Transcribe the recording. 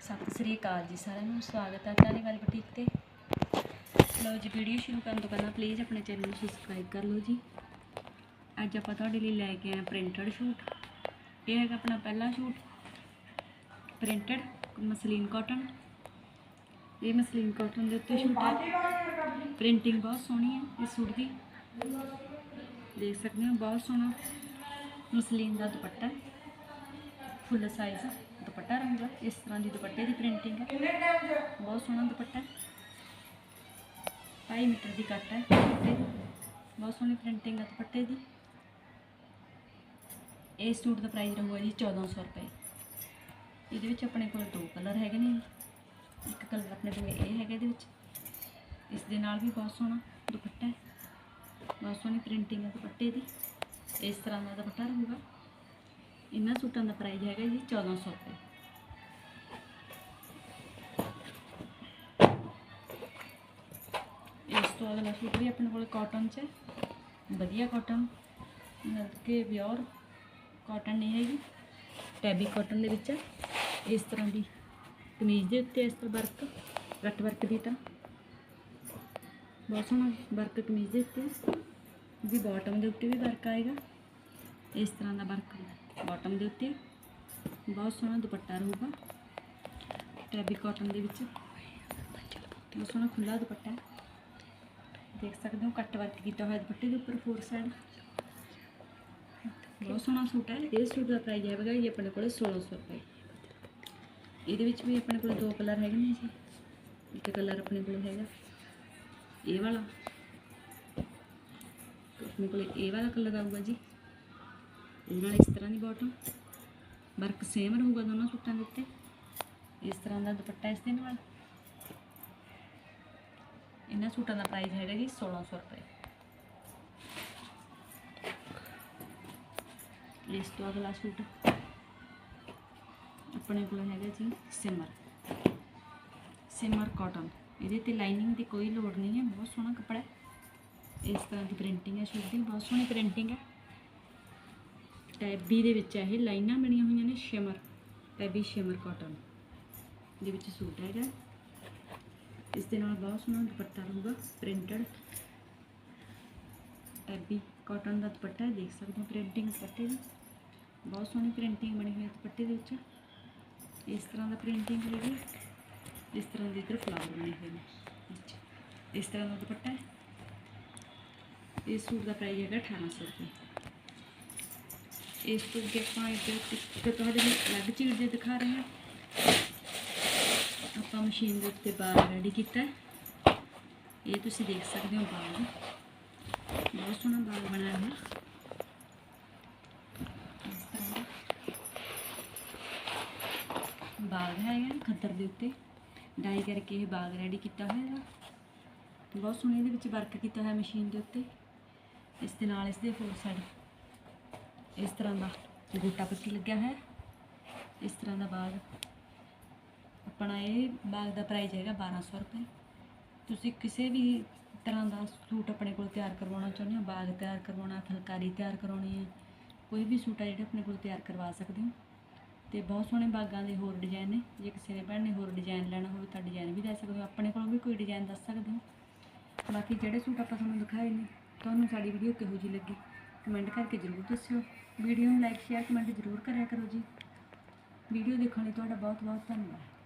ਸਤਿ ਸ੍ਰੀ ਅਕਾਲ ਜੀ ਸਾਰਿਆਂ ਨੂੰ, ਸਵਾਗਤ ਹੈ ਚਾਰੇ ਵਾਲੀ ਬੁਟੀਕ ਤੇ। ਲਓ ਜੀ ਵੀਡੀਓ ਸ਼ੁਰੂ ਕਰਨ ਤੋਂ ਪਹਿਲਾਂ ਪਲੀਜ਼ ਆਪਣੇ ਚੈਨਲ ਨੂੰ ਸਬਸਕ੍ਰਾਈਬ ਕਰ ਲਓ ਜੀ। ਅੱਜ ਆਪਾਂ ਤੁਹਾਡੇ ਲਈ ਲੈ ਕੇ ਆਏ ਪ੍ਰਿੰਟਡ ਸ਼ੂਟ ਇਹ ਹੈਗਾ ਆਪਣਾ ਪਹਿਲਾ ਸ਼ੂਟ ਪ੍ਰਿੰਟਡ ਮਸਲੀਨ ਕਾਟਨ ਇਹ ਮਸਲੀਨ ਕਾਟਨ ਦੇ ਉੱਤੇ ਸ਼ੂਟ ਹੈ। ਪ੍ਰਿੰਟਿੰਗ ਬਹੁਤ ਸੋਹਣੀ ਹੈ ਇਸ ਸੂਟ ਦੀ। ਦੇਖ ਸਕਦੇ ਹੋ, ਬਹੁਤ ਸੋਹਣਾ ਮਸਲੀਨ ਦਾ ਦੁਪੱਟਾ ਫੁੱਲ ਸਾਈਜ਼ ਦੁਪੱਟਾ ਰੰਗ ਦਾ ਇਸ ਤਰ੍ਹਾਂ ਦੀ ਦੁਪੱਟੇ ਦੀ ਪ੍ਰਿੰਟਿੰਗ ਹੈ। ਬਹੁਤ ਸੋਹਣਾ ਦੁਪੱਟਾ ਹੈ। ਢਾਈ ਮੀਟਰ ਦੀ ਕੱਟ ਹੈ ਬਹੁਤ ਸੋਹਣੀ ਪ੍ਰਿੰਟਿੰਗ ਹੈ ਦੁਪੱਟੇ ਦੀ। ਇਸ ਸੂਟ ਦਾ ਪ੍ਰਾਈਸ ਰਹੂਗਾ ਜੀ 1400 ਰੁਪਏ। ਇਹਦੇ ਵਿੱਚ ਆਪਣੇ ਕੋਲ ਦੋ ਕਲਰ ਹੈਗੇ ਨੇ। ਇੱਕ ਕਲਰ ਆਪਣੇ ਕੋਲ ਇਹ ਹੈਗਾ ਇਹਦੇ ਵਿੱਚ। ਇਸ ਦੇ ਨਾਲ ਵੀ ਬਹੁਤ ਸੋਹਣਾ ਦੁਪੱਟਾ ਹੈ। ਬਹੁਤ ਸੋਹਣੀ ਪ੍ਰਿੰਟਿੰਗ ਹੈ ਦੁਪੱਟੇ ਦੀ। ਇਸ ਤਰ੍ਹਾਂ ਦਾ ਦੁਪੱਟਾ ਰਹੂਗਾ। ਇਹਨਾਂ ਸੂਟਾਂ ਦਾ ਪ੍ਰਾਈਸ ਹੈਗਾ ਜੀ 1400 ਰੁਪਏ। ਇਸ ਅਗਲਾ ਸੂਟ ਵੀ ਆਪਣੇ ਕੋਲ ਕਾਟਨ 'ਚ। ਵਧੀਆ ਕਾਟਨ ਮਤਲਬ ਕਿ ਪਿਓਰ ਕਾਟਨ ਨਹੀਂ ਹੈਗੀ। ਟੈਬੀ ਕਾਟਨ ਦੇ ਵਿੱਚ ਇਸ ਤਰ੍ਹਾਂ ਦੀ ਕਮੀਜ਼ ਦੇ ਉੱਤੇ ਇਸ ਤਰ੍ਹਾਂ ਵਰਕ ਕੱਟ ਵਰਕ ਦੀ ਤਾਂ ਬਹੁਤ ਸੋਹਣਾ ਵਰਕ ਕਮੀਜ਼ ਦੇ ਉੱਤੇ। ਵੀ ਬਾਟਮ ਦੇ ਉੱਤੇ ਵੀ ਵਰਕ ਆਏਗਾ। ਇਸ ਤਰ੍ਹਾਂ ਦਾ ਵਰਕ ਬਾਟਮ ਦੇ ਉੱਤੇ ਬਹੁਤ ਸੋਹਣਾ ਦੁਪੱਟਾ ਰਹੂਗਾ। ਟੈਬੀ ਕਾਟਨ ਦੇ ਵਿੱਚ। ਬਹੁਤ ਸੋਹਣਾ ਖੁੱਲਾ ਦੁਪੱਟਾ। ਦੇਖ ਸਕਦੇ ਹੋ, ਕੱਟ ਵਰਕ ਕੀਤਾ ਹੋਇਆ ਦੁਪੱਟੇ ਦੇ ਉੱਪਰ ਫੋਰ ਸਾਈਡ ਬਹੁਤ ਸੋਹਣਾ ਸੂਟ ਹੈ, ਇਹ ਸੂਟ ਦਾ ਪ੍ਰਾਈਸ ਹੈਗਾ ਜੀ ਆਪਣੇ ਕੋਲ 1600 ਰੁਪਏ। ਇਹਦੇ ਵਿੱਚ ਵੀ ਆਪਣੇ ਕੋਲ ਦੋ ਕਲਰ ਹੈਗੇ ਨੇ ਜੀ। ਇੱਕ ਕਲਰ ਆਪਣੇ ਕੋਲ ਹੈਗਾ, ਇਹ ਵਾਲਾ। ਆਪਣੇ ਕੋਲ ਇਹ ਵਾਲਾ ਕਲਰ ਆਊਗਾ ਜੀ। ਇਹਦੇ ਨਾਲ ਇਸ ਤਰ੍ਹਾਂ ਦੀ ਬਾਟਮ ਵਰਕ ਸੇਮ ਰਹੂਗਾ ਦੋਨੋਂ ਸੂਟਾਂ ਦੇ ਉੱਤੇ। ਇਸ ਤਰ੍ਹਾਂ ਦਾ ਦੁਪੱਟਾ ਇਸ ਦੇ ਨਾਲ। ਇਹਨਾਂ ਸੂਟਾਂ ਦਾ ਪ੍ਰਾਈਸ ਹੈਗਾ ਜੀ 1600 ਰੁਪਏ ਇਸ ਤੋਂ ਅਗਲਾ ਸੂਟ ਆਪਣੇ ਕੋਲ ਹੈਗਾ ਜੀ ਸਿਮਰ ਸਿਮਰ ਕਾਟਨ ਇਹਦੇ ਤੇ ਲਾਈਨਿੰਗ ਦੀ ਕੋਈ ਲੋੜ ਨਹੀਂ ਹੈ ਬਹੁਤ ਸੋਹਣਾ ਕੱਪੜਾ ਹੈ ਇਸ ਤਰ੍ਹਾਂ ਦੀ ਪ੍ਰਿੰਟਿੰਗ ਹੈ ਸੂਟ ਦੀ ਬਹੁਤ ਸੋਹਣੀ ਪ੍ਰਿੰਟਿੰਗ ਹੈ ਟੈਬੀ ਦੇ ਵਿੱਚ ਇਹ ਲਾਈਨਾਂ ਬਣੀਆਂ ਹੋਈਆਂ ਨੇ ਸ਼ਿਮਰ ਟੈਬੀ ਸ਼ਿਮਰ ਕਾਟਨ ਦੇ ਵਿੱਚ ਸੂਟ ਹੈਗਾ ਇਸ ਦੇ ਨਾਲ ਬਹੁਤ ਸੋਹਣਾ ਦੁਪੱਟਾ ਰਹੂਗਾ ਪ੍ਰਿੰਟਡ ਟੈਬੀ ਕਾਟਨ ਦਾ ਦੁਪੱਟਾ ਹੈ ਦੇਖ ਸਕਦੇ ਹੋ ਪ੍ਰਿੰਟਿੰਗ ਦੁਪੱਟੇ ਦੀ ਬਹੁਤ ਸੋਹਣੀ ਪ੍ਰਿੰਟਿੰਗ ਬਣੀ ਹੋਈ ਹੈ ਦੁਪੱਟੇ ਦੇ ਵਿੱਚ ਇਸ ਤਰ੍ਹਾਂ ਦਾ ਪ੍ਰਿੰਟਿੰਗ ਹੋਏਗੀ ਇਸ ਤਰ੍ਹਾਂ ਦੇ ਇੱਧਰ ਫਲਾਵਰ ਬਣੇ ਹੋਏ ਨੇ ਇਸ ਤਰ੍ਹਾਂ ਦਾ ਦੁਪੱਟਾ ਹੈ ਇਸ ਸੂਟ ਦਾ ਪ੍ਰਾਈਸ ਹੈਗਾ 1800 ਰੁਪਏ ਇਸ ਤੋਂ ਅੱਗੇ ਆਪਾਂ ਇੱਧਰ ਇੱਕ ਤੁਹਾਡੇ ਲਈ ਅਲੱਗ ਚੀਜ਼ ਦੇ ਦਿਖਾ ਰਹੇ ਹਾਂ ਆਪਾਂ ਮਸ਼ੀਨ ਦੇ ਉੱਤੇ ਬਾਲ ਰੈਡੀ ਕੀਤਾ ਇਹ ਤੁਸੀਂ ਦੇਖ ਸਕਦੇ ਹੋ ਬਾਲ। ਬਹੁਤ ਸੋਹਣਾ ਬਾਲ ਬਣਾਇਆ ਹੈ ਬਾਗ ਹੈਗਾ ਖੱਦਰ ਦੇ ਉੱਤੇ। ਡਾਈ ਕਰਕੇ ਇਹ ਬਾਗ ਰੈਡੀ ਕੀਤਾ ਹੋਇਆ ਹੈ ਬਹੁਤ ਸੋਹਣੀ ਇਹਦੇ ਵਿੱਚ ਵਰਕ ਕੀਤਾ ਹੋਇਆ ਮਸ਼ੀਨ ਦੇ ਉੱਤੇ। ਇਸ ਦੇ ਨਾਲ ਇਸ ਦੇ ਫੋਰ ਸਾਈਡ ਇਸ ਤਰ੍ਹਾਂ ਦਾ ਗੋਟਾ ਪੱਤੀ ਲੱਗਿਆ ਹੈ ਇਸ ਤਰ੍ਹਾਂ ਦਾ ਬਾਗ ਆਪਣਾ ਇਹ ਬਾਗ ਦਾ ਪ੍ਰਾਈਸ ਹੈਗਾ 1200 ਰੁਪਏ। ਤੁਸੀਂ ਕਿਸੇ ਵੀ ਤਰ੍ਹਾਂ ਦਾ ਸੂਟ ਆਪਣੇ ਕੋਲ ਤਿਆਰ ਕਰਵਾਉਣਾ ਚਾਹੁੰਦੇ ਹੋ, ਬਾਗ ਤਿਆਰ ਕਰਵਾਉਣਾ, ਫੁਲਕਾਰੀ ਤਿਆਰ ਕਰਵਾਉਣੀ ਹੈ, ਕੋਈ ਵੀ ਸੂਟ ਹੈ ਜਿਹੜਾ ਆਪਣੇ ਕੋਲ ਤਿਆਰ ਕਰਵਾ ਸਕਦੇ ਹੋ। ਤੇ ਬਹੁਤ ਸੋਹਣੇ ਬਾਗਾਂ ਦੇ ਹੋਰ ਡਿਜ਼ਾਈਨ ਨੇ, ਜੇ ਕਿਸੇ ਨੇ ਭੈਣ ਨੇ ਹੋਰ ਡਿਜ਼ਾਈਨ ਲੈਣਾ ਹੋਵੇ ਤਾਂ ਡਿਜ਼ਾਈਨ ਵੀ ਲੈ ਸਕਦੇ ਹੋ, ਆਪਣੇ ਕੋਲੋਂ ਵੀ ਕੋਈ ਡਿਜ਼ਾਈਨ ਦੱਸ ਸਕਦੇ ਹੋ। ਬਾਕੀ ਜਿਹੜੇ ਸੂਟ ਆਪਾਂ ਤੁਹਾਨੂੰ ਦਿਖਾਏ ਨੇ, ਤੁਹਾਨੂੰ ਸਾਡੀ ਵੀਡੀਓ ਕਿਹੋ ਜਿਹੀ ਲੱਗੀ ਕਮੈਂਟ ਕਰਕੇ ਜ਼ਰੂਰ ਦੱਸਿਓ। ਵੀਡੀਓ ਨੂੰ ਲਾਈਕ ਸ਼ੇਅਰ ਕਮੈਂਟ ਜ਼ਰੂਰ ਕਰਿਆ ਕਰੋ ਜੀ। ਵੀਡੀਓ ਦੇਖਣ ਲਈ ਤੁਹਾਡਾ ਬਹੁਤ ਬਹੁਤ ਧੰਨਵਾਦ।